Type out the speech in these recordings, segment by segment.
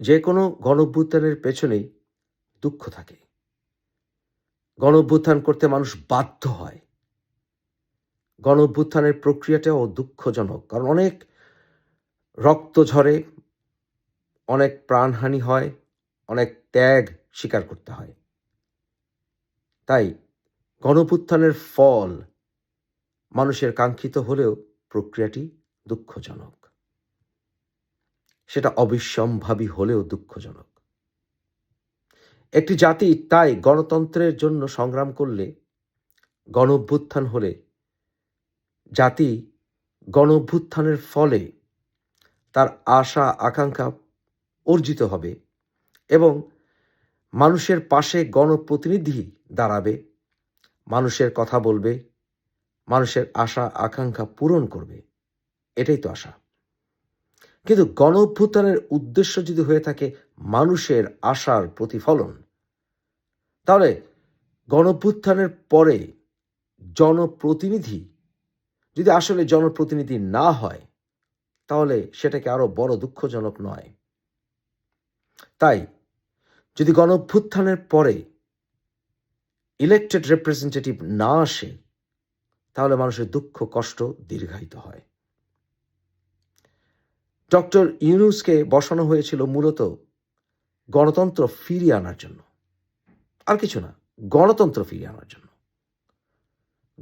যে কোনো গণঅভ্যুত্থানের পেছনেই দুঃখ থাকে। গণঅভ্যুত্থান করতে মানুষ বাধ্য হয়। গণঅভ্যুত্থানের প্রক্রিয়াটাও দুঃখজনক, কারণ অনেক রক্ত ঝরে, অনেক প্রাণহানি হয়, অনেক ত্যাগ স্বীকার করতে হয়। তাই গণপুত্থানের ফল মানুষের কাঙ্ক্ষিত হলেও প্রক্রিয়াটি দুঃখজনক। অবিসম্ভাবী হলেও দুঃখজনক। একটি জাতি তাই গণতন্ত্রের জন্য সংগ্রাম করলে গণ অভ্যুত্থান হলে, জাতি গণ অভ্যুত্থানের ফলে তার আশা, আকাঙ্ক্ষা অর্জিত হবে এবং মানুষের পাশে গণপ্রতিনিধি দাঁড়াবে, মানুষের কথা বলবে, মানুষের আশা, আকাঙ্ক্ষা পূরণ করবে। এটাই তো আশা। কিন্তু গণ অভ্যুত্থানের উদ্দেশ্য যদি হয়ে থাকে মানুষের আশার প্রতিফলন, তাহলে গণ অভ্যুত্থানের পরে জনপ্রতিনিধি যদি আসলে জনপ্রতিনিধি না হয়, তাহলে সেটাকে আরও বড় দুঃখজনক নয়। তাই যদি গণ অভ্যুত্থানের পরে ইলেকটেড রিপ্রেজেন্টেটিভ না আসে, তাহলে মানুষের দুঃখ কষ্ট দীর্ঘায়িত হয়। ডক্টর ইউনুসকে বসানো হয়েছিল মূলত গণতন্ত্র ফিরিয়ে আনার জন্য। আর কিছু না, গণতন্ত্র ফিরিয়ে আনার জন্য।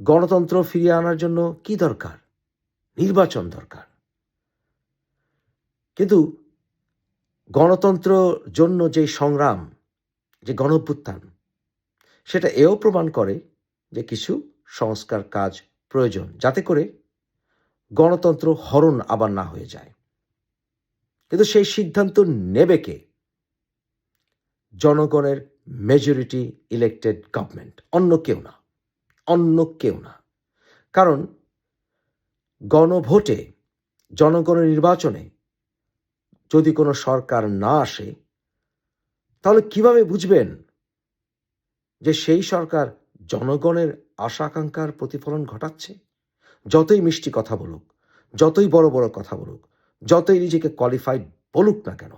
গণতন্ত্র ফিরিয়ে আনার জন্য কি দরকার? নির্বাচন দরকার। কিন্তু গণতন্ত্র জন্য যে সংগ্রাম, যে গণঅভ্যুত্থান, সেটা এও প্রমাণ করে যে কিছু সংস্কার কাজ প্রয়োজন, যাতে করে গণতন্ত্র হরণ আবার না হয়ে যায়। কিন্তু সেই সিদ্ধান্ত নেবে কে? জনগণের মেজরিটি ইলেক্টেড গভর্নমেন্ট অন্য কেউ না, অন্য কেউ না। কারণ গণভোটে, জনগণের নির্বাচনে যদি কোনো সরকার না আসে, তাহলে কীভাবে বুঝবেন যে সেই সরকার জনগণের আশা আকাঙ্ক্ষার প্রতিফলন ঘটাচ্ছে? যতই মিষ্টি কথা বলুক, যতই বড় বড় কথা বলুক যতই নিজেকে কোয়ালিফাইড বলুক না কেন,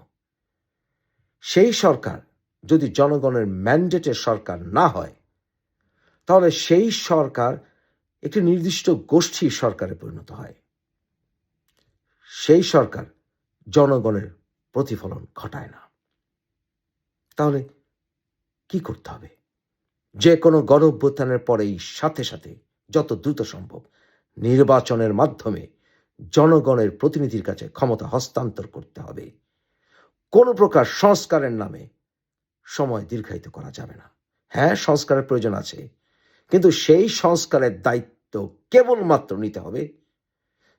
সেই সরকার যদি জনগণের ম্যান্ডেটের সরকার না হয়, তাহলে সেই সরকার একটি নির্দিষ্ট গোষ্ঠীর সরকারে পরিণত হয়। সেই সরকার জনগণের প্রতিফলন ঘটায় না। তাহলে কি করতে হবে? যে কোনো গণ পরেই সাথে সাথে যত দ্রুত সম্ভব নির্বাচনের মাধ্যমে জনগণের প্রতিনিধির কাছে ক্ষমতা হস্তান্তর করতে হবে। কোনো প্রকার সংস্কারের নামে সময় দীর্ঘায়িত করা যাবে না। হ্যাঁ সংস্কারের প্রয়োজন আছে, কিন্তু সেই সংস্কারের দায়িত্ব কেবলমাত্র নিতে হবে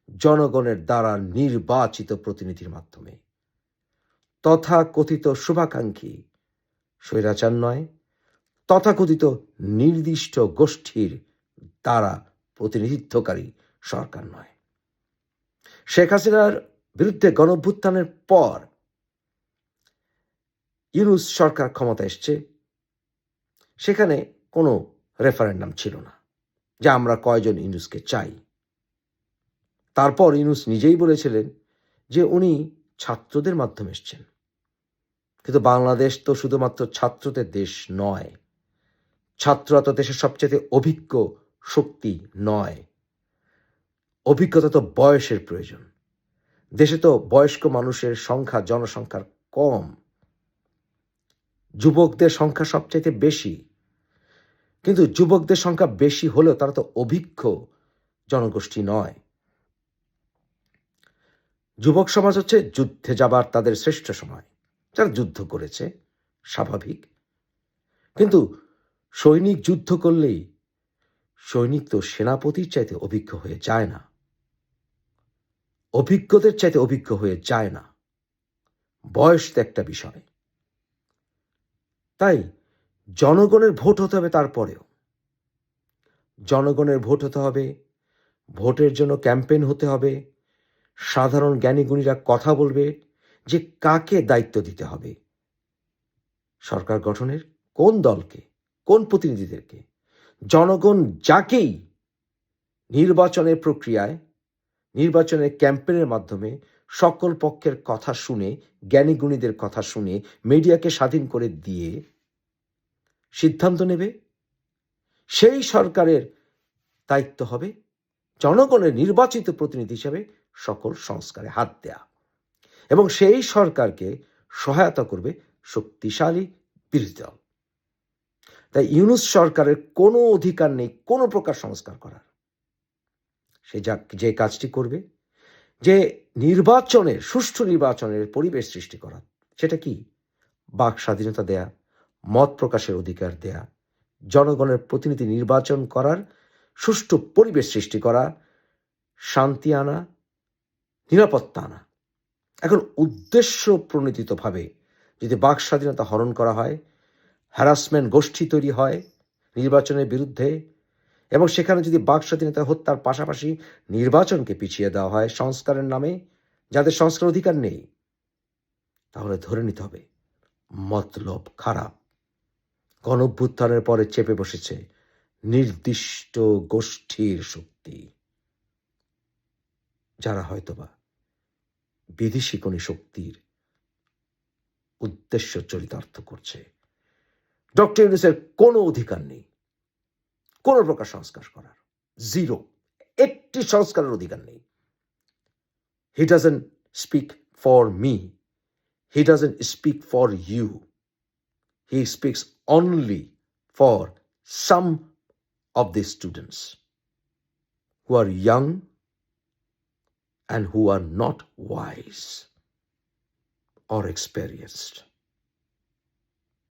জনগণের দ্বারা নির্বাচিত প্রতিনিধির মাধ্যমে। তথা কথিত শুভাকাঙ্ক্ষী স্বৈরাচার নয়, তথাকথিত নির্দিষ্ট গোষ্ঠীর দ্বারা প্রতিনিধিত্বকারী সরকার নয়। শেখ হাসিনার বিরুদ্ধে গণভ্যুত্থানের পর ইউনুস সরকার ক্ষমতা এসছে। সেখানে কোনো রেফারেন্ডাম ছিল না, যে আমরা কয়জন ইউনুসকে চাই। তারপর ইউনুস নিজেই বলেছিলেন যে উনি ছাত্রদের মাধ্যমে এসছেন। কিন্তু বাংলাদেশ তো শুধুমাত্র ছাত্রদের দেশ নয়, ছাত্ররা তো দেশের সবচেয়ে অভিজ্ঞ শক্তি নয়। অভিজ্ঞতা তো বয়সের প্রয়োজন। দেশে তো বয়স্ক মানুষের সংখ্যা, জনসংখ্যার কম। যুবকদের সংখ্যা সবচাইতে বেশি। কিন্তু যুবকদের সংখ্যা বেশি হলেও তারা তো অভিজ্ঞ জনগোষ্ঠী নয়। যুবক সমাজ হচ্ছে যুদ্ধে যাবার তাদের শ্রেষ্ঠ সময়। যারা যুদ্ধ করেছে, স্বাভাবিক। কিন্তু সৈনিক যুদ্ধ করলেই সৈনিক তো সেনাপতির চাইতে অভিজ্ঞ হয়ে যায় না। অভিজ্ঞদের চাইতে অভিজ্ঞ হয়ে যায় না। বয়স তো একটা বিষয়। তাই জনগণের ভোট হতে হবে তারপরেও। জনগণের ভোট হতে হবে, ভোটের জন্য ক্যাম্পেইন হতে হবে, সাধারণ জ্ঞানীগুণীরা কথা বলবে যে কাকে দায়িত্ব দিতে হবে। সরকার গঠনের কোন দলকে, কোন প্রতিনিধিদেরকে, জনগণ যাকেই নির্বাচনের প্রক্রিয়ায় নির্বাচনের ক্যাম্পেনের মাধ্যমে সকল পক্ষের কথা শুনে জ্ঞানীগুণীদের কথা শুনে, মিডিয়াকে স্বাধীন করে দিয়ে সিদ্ধান্ত নেবে। সেই সরকারের দায়িত্ব হবে জনগণের নির্বাচিত প্রতিনিধি হিসেবে সকল সংস্কারে হাত দেয়া এবং সেই সরকারকে সহায়তা করবে শক্তিশালী বিরোধী দল। তাই ইউনুস সরকারের কোনো অধিকার নেই, কোনো প্রকার সংস্কার করার। সে যা, যে কাজটি করবে, যে নির্বাচনের সুষ্ঠু নির্বাচনের পরিবেশ সৃষ্টি করা, সেটা কি? বাক স্বাধীনতা দেয়া, মত প্রকাশের অধিকার দেয়া, জনগণের প্রতিনিধি নির্বাচন করার সুষ্ঠু পরিবেশ সৃষ্টি করা, শান্তি আনা, নিরাপত্তা আনা। এখন উদ্দেশ্য প্রণোদিতভাবে যদি বাক স্বাধীনতা হরণ করা হয় হ্যারাসমেন্ট গোষ্ঠী তৈরি হয়, নির্বাচনের বিরুদ্ধে এবং সেখানে যদি বাক স্বাধীনতা হত্যার পাশাপাশি নির্বাচনকে পিছিয়ে দেওয়া হয় সংস্কারের নামে, যাদের সংস্কার অধিকার নেই, তাহলে ধরে নিতে হবে মতলব খারাপ। গণভ্যুত্থানের পরে চেপে বসেছে নির্দিষ্ট গোষ্ঠীর শক্তি। যারা হয়তোবা বিদেশি কোনো শক্তির উদ্দেশ্য চরিতার্থ করছে। ডক্টর ইউনুসের কোনো অধিকার নেই। কোনো প্রকার সংস্কার করার জিরো একটি সংস্কারের অধিকার নেই he doesn't speak for me he doesn't speak for you he speaks only for some of the students who are young and who are not wise or experienced.